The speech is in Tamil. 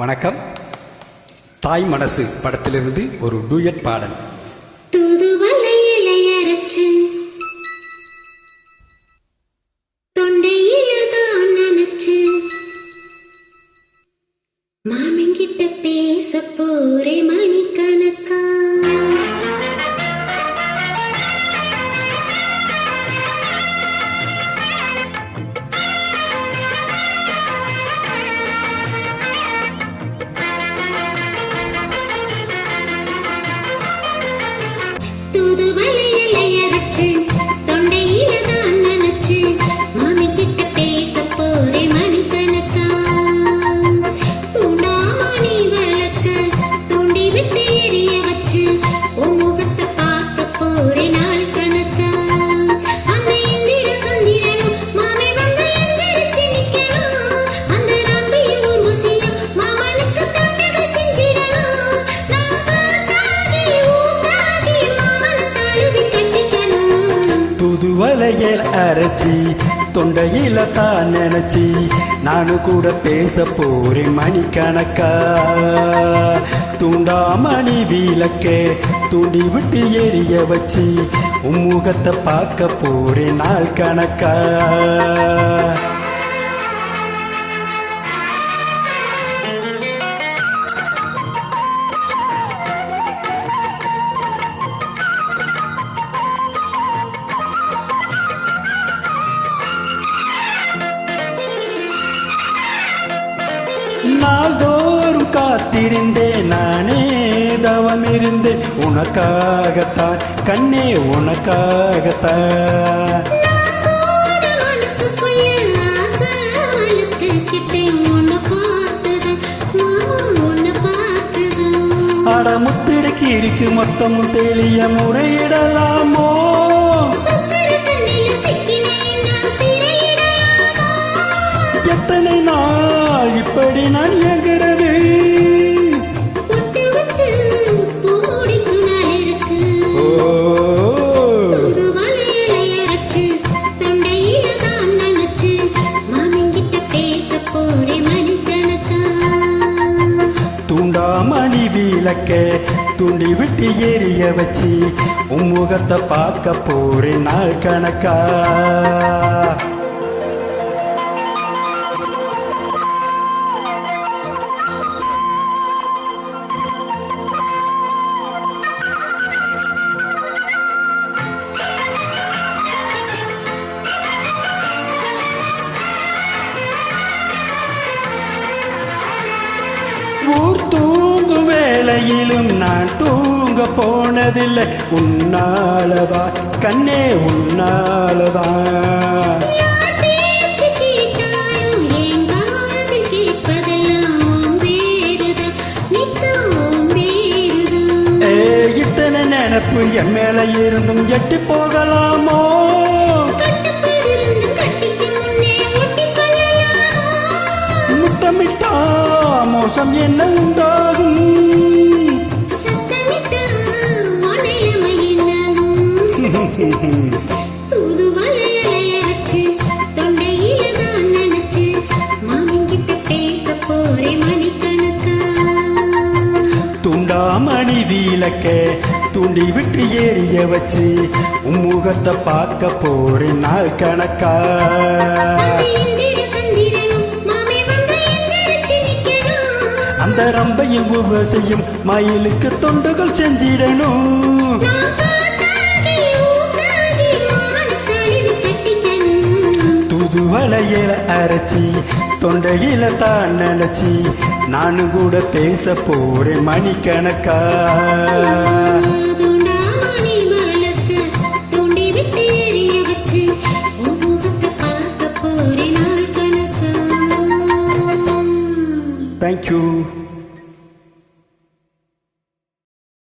வணக்கம். தாய் மனசு படத்திலிருந்து ஒரு டூயட் பாடல். மாமன் கிட்ட தொண்டையில தான் பேச போறேமா தூது தூதுவளையல் அரைச்சி தொண்டையில தான் நினைச்சி நானும் கூட பேச போறேன் மணிக்கணக்கா. தூண்டாமணி விளக்கே தூண்டி விட்டு எரிய வச்சு உம்முகத்தை பார்க்க போறேன் நாள் கணக்கா. நாள்தோறும் காத்திருந்தேன் நானே தவம் இருந்தேன் உனக்காகத்தான் கண்ணே உனக்காகத்தான். நாங்கோட மனசுக்குள்ள ஆசை வளர்த்துக்கிட்டேன் உன்னை பார்த்தது மாமா உன்னை பார்த்தது. அட முத்திரைக்கு இருக்கு மொத்தமும் தெளிய முறையிடலாமோ? துண்டி தூண்டி விட்டு எரிய வச்சு உம்முகத்தை பார்க்க போறேன் நாள் கணக்கா. ஊர் தூங்கும் வேளையிலும் நான் தூங்க போனதில்லை. உன்னாலதான் கண்ணே உன்னாலதான். நினப்பு என் மேல இருந்தும் எட்டி போகலாமோ? துண்டாமணி விளக்க தூண்டி விட்டு எரிய வச்சு உன் முகத்தை பார்க்க போறேன் நாள் கணக்கா அந்த ரம்பையும் உவசையும் மயிலுக்கு தொண்டுகள் செஞ்சிடணும். தூதுவளையில அரைச்சி தொண்டையில தான் நினைச்சி நானும் கூட பேச போறேன் மணிக்கணக்கா. தூண்டாமணி விளக்க